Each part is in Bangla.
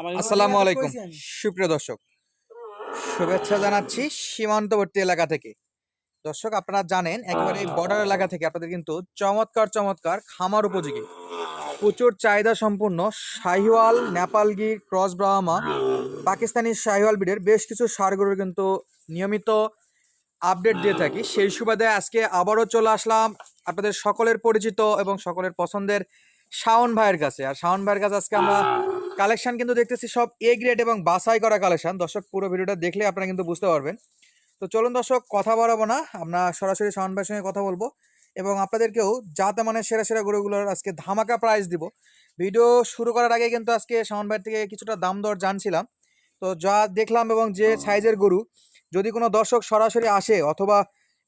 আসসালামু আলাইকুম। সুপ্রিয় দর্শক শুভেচ্ছা জানাচ্ছি সীমান্তবর্তী এলাকা থেকে। দর্শক আপনারা জানেন একেবারে বর্ডার এলাকা থেকে আপনাদের কিন্তু চমৎকার চমৎকার খামার উপযোগী। প্রচুর চাহিদা সম্পূর্ণ শাহিওয়াল নেপালগির ক্রস ব্রাহ্মা পাকিস্তানি শাহিওয়াল ব্রিডের বেশ কিছু সারগুলোর কিন্তু নিয়মিত আপডেট দিয়ে থাকি। সেই সুবাদে আজকে আবারও চলে আসলাম আপনাদের সকলের পরিচিত এবং সকলের পছন্দের শাওন ভাইয়ের কাছে। আর শাওন ভাইয়ের কাছে আজকে আমরা কালেকশন কিন্তু দেখতেছি সব এ গ্রেড এবং বাছাই করা কালেকশন। দর্শক পুরো ভিডিওটা দেখলে আপনারা কিন্তু বুঝতে পারবেন। তো চলুন দর্শক কথা বাড়াবো না। আমরা সরাসরি শাওন ভাইয়ের সঙ্গে কথা বলব এবং আপনাদেরকেও যাতে মানে সেরা সেরা গরুগুলোর আজকে ধামাকা প্রাইস দিব। ভিডিও শুরু করার আগে কিন্তু আজকে শাওন ভাইয়ের থেকে কিছুটা দাম দর জানছিলাম। তো যা দেখলাম এবং যে সাইজের গরু যদি কোনো দর্শক সরাসরি আসে অথবা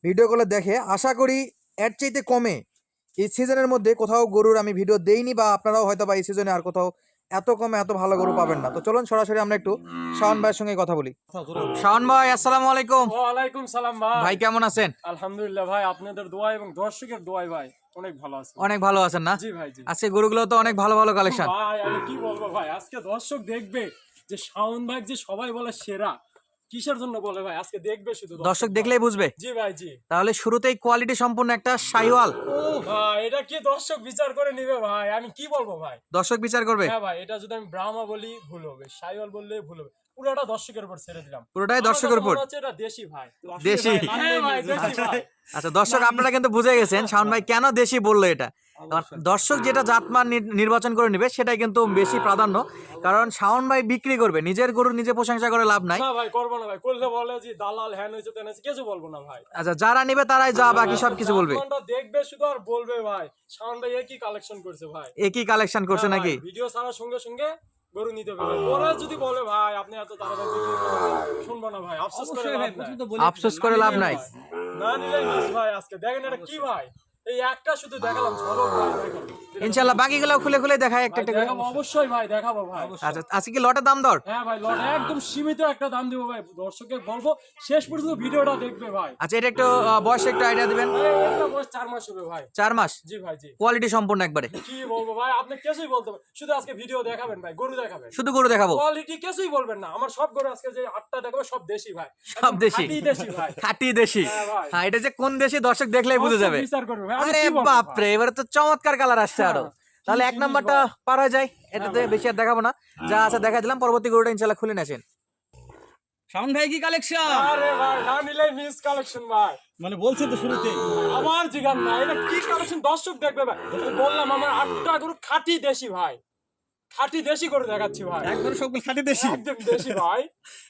ভিডিওগুলো দেখে আশা করি এর চাইতে কমে এই সিজনের মধ্যে কোথাও গরুর আমি ভিডিও দেইনি বা আপনারাও হয়তো বা এই সিজনে আর কোথাও এত কমে এত ভালো গরু পাবেন না। তো চলুন সরাসরি আমরা একটু শাওন ভাইয়ের সঙ্গে কথা বলি। শাওন ভাই আসসালামু আলাইকুম। ওয়ালাইকুম সালাম ভাই। ভাই কেমন আছেন? আলহামদুলিল্লাহ ভাই আপনাদের দোয়া এবং দর্শকের দোয়াই ভাই অনেক ভালো আছেন অনেক ভালো আছেন না? জি ভাই জি। আজকে গরুগুলো তো অনেক ভালো ভালো কালেকশন ভাই আমি কি বলব ভাই আজকে দর্শক দেখবে যে শাওন ভাই যে সবাই বলে সেরা কিসের জন্য বলে ভাই? আজকে দেখবে শুধু দর্শক। দেখলেই বুঝবে। জি ভাই জি। তাহলে শুরুতেই কোয়ালিটি সম্পূর্ণ একটা শাইওয়াল ভাই এটা কি দর্শক বিচার করে নিবে ভাই? আমি কি বলব ভাই? দর্শক বিচার করবে। হ্যাঁ ভাই এটা যদি আমি ব্রাহ্মা বলি ভুল হবে। শাইওয়াল বললে ভুল হবে। পুরোটা দর্শকের উপর ছেড়ে দিলাম। পুরোটাই দর্শকের উপর। এটা দেশি ভাই। দেশি। আচ্ছা দর্শক আপনারা কিন্তু বুঝে গেছেন শাওন ভাই কেন দেশি বলল এটা? দর্শক যেটা জাতমান নির্বাচন করে নেবে সেটাই কিন্তু বেশি প্রাধান্য। কারণ শাওন ভাই বিক্রি করবে নিজের গরু নিজে প্রশংসা করে লাভ নাই। না ভাই করব না ভাই। করলে বলে যে দালাল হ্যান তেন কিছু বলব না ভাই। আচ্ছা যারা নিবে তারাই যা বাকি সব কিছু বলবে। দেখবে শুধু আর বলবে ভাই। শাওন ভাই একই কালেকশন করছে ভাই। একই কালেকশন করছে নাকি? ভিডিও ছাড়ার সঙ্গে সঙ্গে গরু নিতে পরে যদি বলে ভাই আপনি এত তাড়াতাড়ি শুনব না ভাই। আফসোস করে লাভ নাই। আফসোস করে লাভ নাই। না নিলেই ভাই আজকে। দেখেন এটা কি ভাই? এই একটা শুধু দেখালাম ঝলক ভাই দেখেন। ইনশাল্লাহ বাকিগুলো খুলে খুলে দেখায় একটা একটা করে। অবশ্যই ভাই দেখাবো ভাই। আচ্ছা আজকে কি লটের দাম দর? হ্যাঁ ভাই লট একদম সীমিত একটা দাম দিব ভাই। দর্শকের বলব শেষ পর্যন্ত ভিডিওটা দেখবে ভাই। আচ্ছা এটা একটু আহ, বয়স একটু আইডিয়া দিবেন। একটা বয়স চার মাস হবে ভাই। চার মাস? জি ভাই জি। কোয়ালিটি সম্পূর্ণ একবারে। কি বলব ভাই আপনি কিছুই বলতে শুধু আজকে ভিডিও দেখাবেন ভাই গরু দেখাবেন। শুধু গরু দেখাবো? কোয়ালিটি কিছুই বলবেন না আমার সব গরু আজকে যে আটটা দেখাবো সব দেশি ভাই। সব দেশি। দেশি ভাই। খাঁটি দেশি। হ্যাঁ হ্যাঁ এটা যে কোন দেশি দর্শক দেখলেই বুঝে যাবে। আরে বাপরে এবারে তো চমৎকার কালার আসছে আরও। হ্যাঁ, তাহলে এক নাম্বারটা পার হয়ে যায় এটাতে বেশি আর দেখাবো না। যা আছে দেখা দিলাম পরবর্তী গরুটা ইনশাল্লাহ খুলে নেছেন শাওন ভাই কি কালেকশন আরে ভাই না নিলে মিস কালেকশন ভাই। মানে বলছে তো শুরুতে আমার জিগান না এটা কি কালেকশন দর্শক দেখবে ভাই বললাম আমার আটটা গরু খাঁটি দেশি ভাই। খাঁটি দেশি করে দেখাচ্ছি ভাই। একবার সকল খাটি দেশি। একদম দেশি ভাই।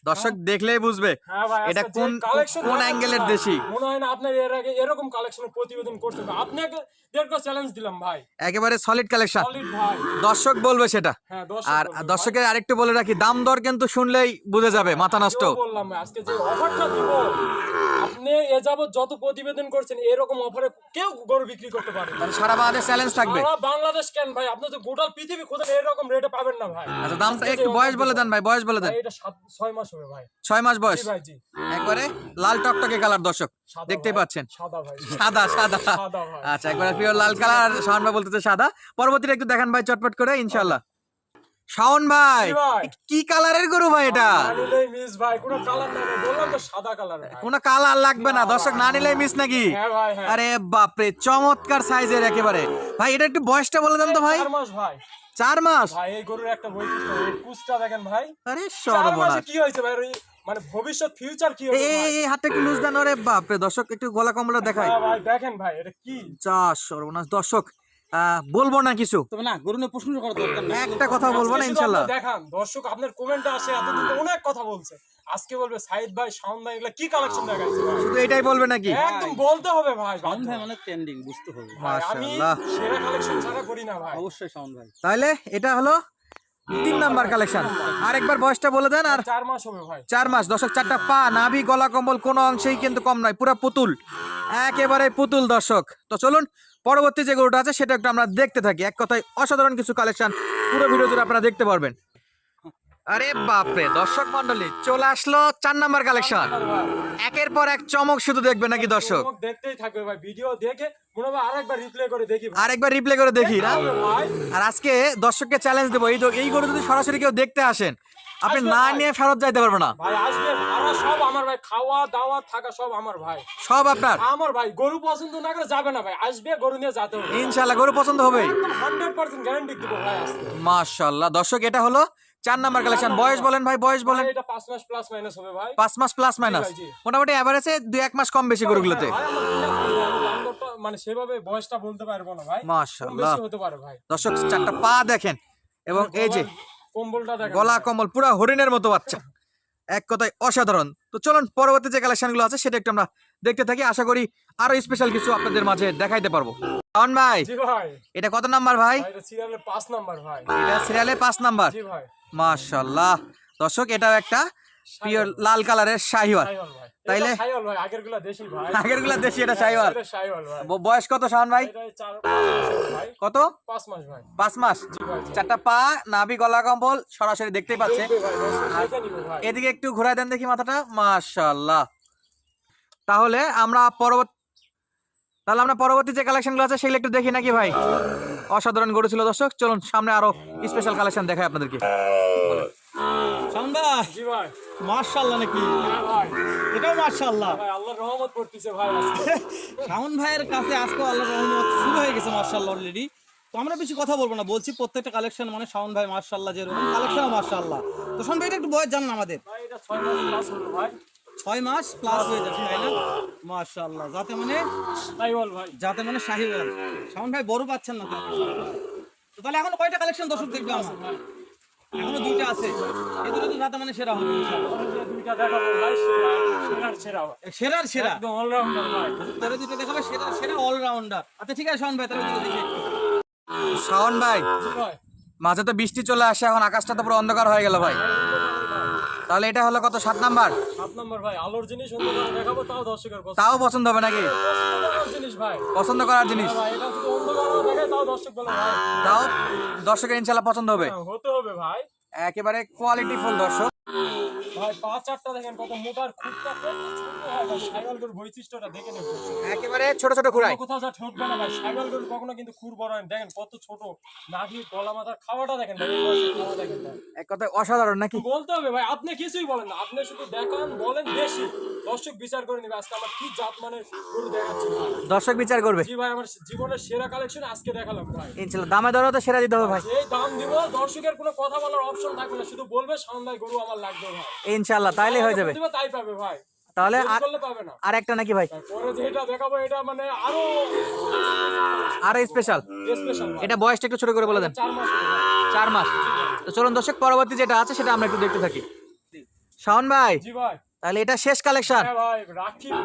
দর্শক দেখলেই বুঝবে হ্যাঁ ভাই এটা কোন collection কোন অ্যাঙ্গেলের না, দেশি। মনে হয় না আপনার এর আগে এরকম কালেকশনের প্রতিবেদন করতে আপনাকে দেড়টা চ্যালেঞ্জ দিলাম ভাই। একেবারে সলিড কালেকশন সলিড ভাই। দর্শক বলবে সেটা। হ্যাঁ আর দর্শকের আরেকটু বলে রাখি দাম দর কিন্তু শুনলেই বুঝে যাবে মাথা নষ্ট। বললাম আজকে যে অফারটা দিব আপনি এ যাবত যত প্রতিবেদন করছেন এরকম অফারে কেউ গরু বিক্রি করতে পারে। সারা বাংলাদেশ চ্যালেঞ্জ থাকবে। সারা বাংলাদেশ কেন ভাই? আপনি তো গোটাল পৃথিবী এরকম রেটে পাবেন না ভাই। আচ্ছা যে একটু বয়স বলে দেন ভাই বয়স বলে দেন। ভাই, এটা সাত ছয় মাস হবে ভাই। ছয় মাস বয়স। জি ভাই জি। একবারে লাল টকটকে কালার দর্শক। সাদা দেখতেই ভাই, পাচ্ছেন। সাদা ভাই। সাদা সাদা। সাদা ভাই। আচ্ছা একবার পিওর লাল কালার ভাই বলতেছে সাদা। পরবর্তীতে একটু দেখান ভাই চটপট করে ইনশাল্লাহ শাওন ভাই কি কালারের গরু ভাই এটা? মিস ভাই কোনো কালার বললাম তো সাদা কালার কোনো কালার লাগবে না দর্শক না নিলেই মিস নাকি? হ্যাঁ হ্যাঁ। আরে বাপরে চমৎকার সাইজের একেবারে। ভাই এটা একটু বয়সটা বলে দেন তো ভাই। চার মাস ভাই। চার মাস? ভাই এই গরুর একটা বৈশিষ্ট্য কুচটা দেখেন ভাই। আরে সর্বনাশ। কি হয়েছে ভাই? মানে ভবিষ্যৎ ফিউচার কি হবে এই হাতটা একটু লুজ দেন আরে বাপরে দর্শক একটু গলা কমলা দেখায় ভাই দেখেন ভাই এটা কি? যা সর্বনাশ। দর্শক বলব না কিছু? তবে না গরু প্রশ্ন করার দরকার নেই। একটা কথা বলব না ইনশাল্লাহ। দেখান। দর্শক আপনার কমেন্টে আসে এতদিন তো অনেক কথা বলছে। আজকে বলবে সাইদ ভাই শাওন ভাই এগুলা কি কালেকশন দেখাইছে শুধু এটাই বলবে নাকি? একদম বলতে হবে ভাই শাওন ভাই মানে ট্রেন্ডিং বুঝতে হবে। মাশাআল্লাহ। সেরা কালেকশন ছাড়া করি না ভাই। অবশ্যই শাওন ভাই। তাহলে এটা হলো তিন নাম্বার কালেকশন আরেকবার বয়সটা বলে দেন আর চার মাস হবে ভাই। চার মাস দর্শক চারটা পা নাভি গলা কম্বল কোনো অংশেই কিন্তু কম নয় পুরো পুতুল। একেবারে পুতুল দর্শক। তো চলুন পরবর্তী যে গরুটা আছে সেটা একটু আমরা দেখতে থাকি। এক কথায় অসাধারণ কিছু কালেকশন পুরো ভিডিও জুড়ে আপনারা দেখতে পারবেন। আরে বাপরে দর্শক মন্ডলী চলে আসলো চার নাম্বার কালেকশন একের পর এক চমক শুধু দেখবে নাকি দর্শক? দেখতেই থাকবে ভাই ভিডিও দেখে মনে আরেকবার রিপ্লে করে দেখি আরেকবার রিপ্লে করে দেখি না? আর আজকে দর্শককে চ্যালেঞ্জ দেবো। এই এই গরু যদি সরাসরি কেউ দেখতে আসেন আপনি না নিয়ে ফেরত যাইতে পারবে না। ভাই আসবে। ভাড়া সব আমার ভাই। খাওয়া দাওয়া থাকা সব আমার ভাই। সব আপনার। আমার ভাই। গরু পছন্দ না করে যাবে না ভাই। আসবে গরু নিয়ে যেতে হবে। ইনশাল্লাহ গরু পছন্দ হবে। হান্ড্রেড পার্সেন্ট গ্যারান্টি দিব ভাই আসতে মাশাল্লাহ দর্শক এটা হলো চার নাম্বার কালেকশন বয়স বলেন ভাই বয়স বলেন। এটা পাঁচ মাস প্লাস মাইনাস হবে ভাই। মাস প্লাস মাইনাস। মোটামুটি অ্যাভারেজে দুই এক মাস কম বেশি গরুগুলোতে। মানে সেভাবে বয়সটা বলতে পারব না ভাই। ভাই। দর্শক চারটা পা দেখেন। এবং এই যে কম্বলটা দেখেন। গলা কম্বল পুরো হরিণের মতো বাচ্চা। এক কথায় অসাধারণ। তো চলুন পরবর্তী যে কালেকশনগুলো আছে সেটা একটু আমরা দেখতে থাকি। আশা করি আরও স্পেশাল কিছু আপনাদের মাঝে দেখাইতে পারব। শাওন ভাই এটা কত নাম্বার ভাই? ভাই পাঁচ নাম্বার ভাই। এটা সিরিয়ালে পাঁচ নাম্বার। মাশাল্লাহ দর্শক এটাও একটা পিওর লাল কালারের শাহিওয়াল। তাইলে? আগেরগুলা দেশি গুলা এটা শাহিওয়াল। বয়স কত শাওন ভাই? কত? পাঁচ মাস। চারটা পা নাভি গলা কম্বল সরাসরি দেখতেই পাচ্ছে। এদিকে একটু ঘুরাই দেন দেখি মাথাটা। মাশাল্লাহ তাহলে আমরা পরবর্তী তাহলে আমরা পরবর্তী যে কালেকশনগুলো আছে সেগুলো একটু দেখি নাকি ভাই? অসাধারণ গরু ছিল দর্শক। চলুন সামনে আরও স্পেশাল কালেকশন দেখাই আপনাদেরকে। ভাই। জি ভাই। নাকি? হ্যাঁ ভাই। এটাও মার্শাল্লাহ। ভাই আল্লাহর রহমত পড়তেছে ভাই। শাওন ভাইয়ের কাছে আজকে রহমত শুরু হয়ে গেছে অলরেডি তো আমরা বেশি কথা বলব না বলছি প্রত্যেকটা কালেকশন মানে শাওন ভাই মার্শাল্লাহ যেরকম কালেকশন মার্শাল্লাহ। তো শাওন ভাই এটা একটু বয়স জানান আমাদের? ভাই এটা ছয় মাস প্লাস হলো ভাই। ছয় মাস প্লাস হয়ে যাচ্ছে তাই না? মার্শাল্লাহ যাতে মানে ভাই। যাতে মানে শাহিওয়াল শাওন ভাই বড় পাচ্ছেন না তো। তো তাহলে এখন কয়টা কালেকশন দর্শক দেখবে আমার? এখনও দুইটা আছে। এই দুটো তো যাতে মানে সেরা হবে দুইটা দেখাবো ভাই সেরার সেরা। সেরার সেরা একদম অলরাউন্ডার ভাই। তোরে দুটো দেখাবে সেরা সেরা অলরাউন্ডার আচ্ছা ঠিক আছে শাওন ভাই তাহলে দুটো দেখি। শাওন ভাই ভাই। মাঝে তো বৃষ্টি চলে আসে এখন আকাশটা তো পুরো অন্ধকার হয়ে গেল ভাই। তাহলে এটা হলো কত সাত নাম্বার? সাত নম্বর ভাই আলোর জিনিস দেখাবো তাও দর্শকের পছন্দ। তাও পছন্দ হবে নাকি? ভাই। পছন্দ করার জিনিস। হ্যাঁ ভাই এটা তাও দর্শক বলে দর্শকের ইনশাল্লাহ পছন্দ হবে। হ্যাঁ, হতে হবে ভাই। একেবারে কোয়ালিটি ফুল দর্শক। ভাই পাঁচ চারটা দেখেন কত মোটার খুঁটটা গরুর বৈশিষ্ট্যটা দেখে একেবারে ছোট ছোট খুঁড়াই। কোথাও যা ঠকবে না ভাই কখনো কিন্তু খুর বড় হয় দেখেন কত ছোট নাভি গলা মাথার খাওয়াটা দেখেন খাওয়া এক কথায় অসাধারণ নাকি? বলতে হবে ভাই আপনি কিছুই বলেন না আপনি শুধু দেখান বলেন বেশি দর্শক বিচার করে নেবে আজকে আমার কি জাত মানে গরু দেখাচ্ছি। দর্শক বিচার করবে। জি ভাই আমার জীবনের সেরা কালেকশন আজকে দেখালাম ভাই। ইনশাল্লাহ দামে দরও তো সেরা দিতে হবে ভাই। এই দাম দিব দর্শকের কোনো কথা বলার অপশন থাকবে না শুধু বলবে সামনে গরু আমার লাগবে ভাই। ইনশাল্লাহ তাইলে হয়ে যাবে। তাই পাবে ভাই। তাহলে আর- একটা নাকি ভাই? পরে যেটা দেখাবো এটা মানে আরও আর স্পেশাল এটা বয়সটা একটু ছোট করে বলে দেন। চার মাস। তো চলুন দর্শক পরবর্তী যেটা আছে সেটা আমরা একটু দেখতে থাকি। শাওন ভাই তাহলে এটা শেষ কালেকশন হ্যাঁ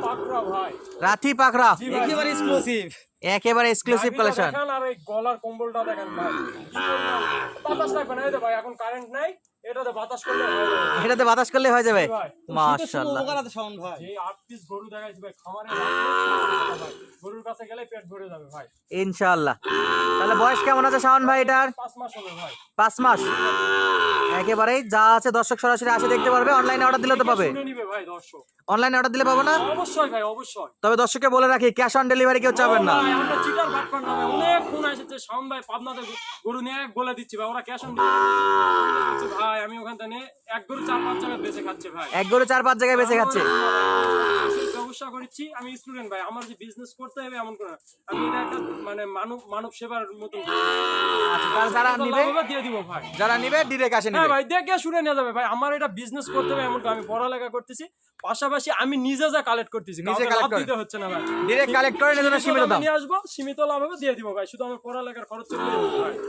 পাকড়া রাথি পাখরা একেবারে এক্সক্লুসিভ একেবারে এক্সক্লুসিভ কালেকশন আর এই গলার কম্বলটা দেখেন ভাই। বাতাস লাগবে না ভাই এখন কারেন্ট নাই। এটাতে বাতাস করলে হয়ে যাবে। এটাতে বাতাস করলে হয়ে যাবে। মাশাআল্লাহ। শাওন ভাই যে আট পিস গরু দেখাইছি ভাই খামারে গরুর কাছে গেলে পেট ভরে যাবে ভাই। ইনশাআল্লাহ। তাহলে বয়স কেমন আছে শাওন ভাই এটার? পাঁচ মাস হবে ভাই। পাঁচ মাস। একেবারেই যা আছে দর্শক সরাসরি আসে দেখতে পারবে। অনলাইনে অর্ডার দিলে তো পাবে। শুনে নিবে ভাই দর্শক। অনলাইনে অর্ডার দিলে পাবো না? অবশ্যই ভাই অবশ্যই। তবে দর্শককে বলে রাখি ক্যাশ অন ডেলিভারি কেউ চাবেন না। আমরা চিটার না অনেক ফোন এসেছে শাম ভাই পাবনাতে গরু নিয়ে এক বলে দিচ্ছি ভাই ওরা ক্যাশ অন ভাই আমি ওখান থেকে এক গরু চার পাঁচ জায়গায় বেঁচে খাচ্ছে ভাই। এক গরু চার পাঁচ জায়গায় বেঁচে খাচ্ছে? ব্যবসা করছি আমি স্টুডেন্ট ভাই। আমার যে বিজনেস করতে হবে এমন করে আমি এটা একটা মানে মানব মানব সেবার মতো আচ্ছা, যারা নিবে দিয়ে দিব ভাই। যারা নিবে ডিরেক্ট আসে হ্যাঁ ভাই দেখে শুনে নিয়ে যাবে ভাই। আমার এটা বিজনেস করতে হবে এমন আমি পড়ালেখা করতেছি। পাশাপাশি আমি নিজে যা কালেক্ট করতেছি। নিজে করে। দিতে হচ্ছে না ভাই। ডিরেক্ট কালেক্ট করে সীমিত দাম। নিয়ে আসব সীমিত লাভ হবে দিয়ে দিব ভাই। শুধু আমার পড়ালেখার খরচ চলে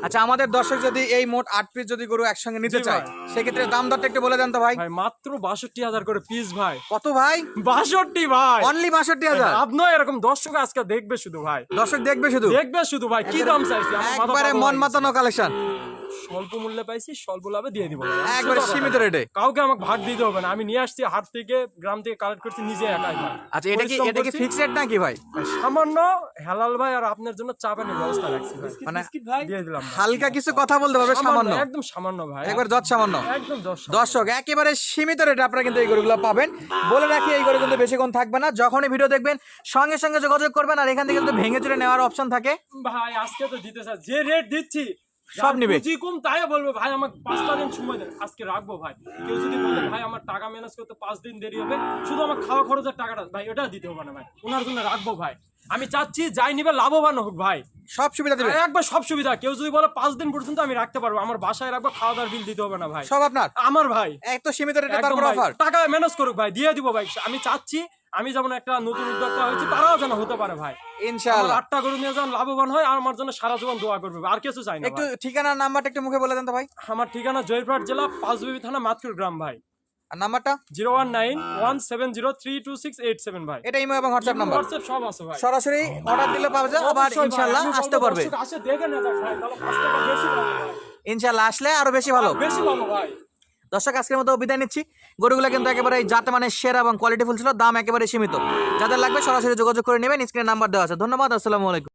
আচ্ছা আমাদের দর্শক যদি এই মোট আট পিস যদি গরু একসঙ্গে নিতে চায় ভাই। সেক্ষেত্রে দাম দরটা একটু বলে দেন তো ভাই। ভাই মাত্র বাষট্টি হাজার করে পিস ভাই। কত ভাই? বাষট্টি ভাই। অনলি বাষট্টি হাজার? আপনি এরকম দর্শক আজকে দেখবে শুধু ভাই। দর্শক দেখবে শুধু? দেখবে শুধু ভাই কি দাম চাইছে? একবারে মন মাতানো কালেকশন স্বল্প মূল্যে পাইছি স্বল্প লাভে দিয়ে দিব। একবারে সীমিত রেটে? কাউকে আমাকে ভাগ দিতে হবে না আমি নিয়ে আসছি হাট থেকে গ্রাম থেকে কালেক্ট করছি নিজে একাই আচ্ছা এটা কি এটা কি ফিক্সড রেট নাকি ভাই? সামান্য হেলাল ভাই আর আপনার জন্য চা পানির ব্যবস্থা রাখছি মানে দিয়ে দিলাম হালকা কিছু কথা বলতে পারবে সামান্য একদম সামান্য ভাই। একবার যত সামান্য। একদম দর্শক একেবারে সীমিত রেটে আপনারা কিন্তু এই গরুগুলো পাবেন। বলে রাখি এই গরু কিন্তু বেশিক্ষণ থাকবে না। যখনই ভিডিও দেখবেন সঙ্গে সঙ্গে যোগাযোগ করবেন আর এখান থেকে কিন্তু ভেঙে চুরে নেওয়ার অপশন থাকে। ভাই আজকে তো দিতে স্যার যে রেট দিচ্ছি সব নিবে। জি কম তাই বলব ভাই আমাকে পাঁচটা দিন সময় দেন আজকে রাখব ভাই। কেউ যদি বলে ভাই আমার টাকা ম্যানেজ করতে পাঁচ দিন দেরি হবে শুধু আমার খাওয়া খরচের টাকাটা ভাই ওটা দিতে হবে না ভাই ওনার জন্য রাখব ভাই। আমি চাচ্ছি যাই নিবে লাভবান হোক ভাই। সব সুবিধা দিবে। একবার সব সুবিধা কেউ যদি বলে পাঁচ দিন পর্যন্ত আমি রাখতে পারব আমার বাসায় রাখব খাওয়া দাওয়ার বিল দিতে হবে না ভাই। সব আপনার? আমার ভাই। এক তো সীমিত রেটে তারপর অফার টাকা ম্যানেজ করুক ভাই দিয়ে দিব ভাই। আমি চাচ্ছি আমি যেমন একটা নতুন উদ্যোক্তা হয়েছি তারাও যেন হতে পারে ভাই। আমার ইনশাআল্লাহ আটটা গরু নিয়ে যেন লাভবান হয় আর আমার জন্য সারা জীবন দোয়া করবে আর কিছু চাই না একটু। ঠিকানা নাম্বারটা একটু মুখে বলে দেন তো ভাই। আমার ঠিকানা জয়পুরহাট জেলা পাঁচবিবি থানা মাতকুর গ্রাম ভাই। আর নাম্বারটা? Zero one nine one seven zero three two six eight seven ভাই। এটা ইমো এবং হোয়াটসঅ্যাপ নাম্বার। হোয়াটসঅ্যাপ সব আছে ভাই। সরাসরি অর্ডার দিলে পাওয়া যায় আবার ইনশাআল্লাহ আসতে পারবে। দর্শক আসে দেখে না ভাই তাহলে পাঁচ টাকা বেশি পাবো ভাই। ইনশাআল্লাহ আসলে আরও বেশি ভালো। বেশি পাবো ভাই। দর্শক, আজকের মতো বিদায় নিচ্ছি। গরুগুলো কিন্তু একেবারে যাতে মানে সেরা এবং কোয়ালিটি ফুল ছিল, দাম একেবারে সীমিত। যাদের লাগবে সরাসরি যোগাযোগ করে নেবেন স্ক্রিনে নাম্বার দেওয়া আছে। ধন্যবাদ, আসসালামু আলাইকুম।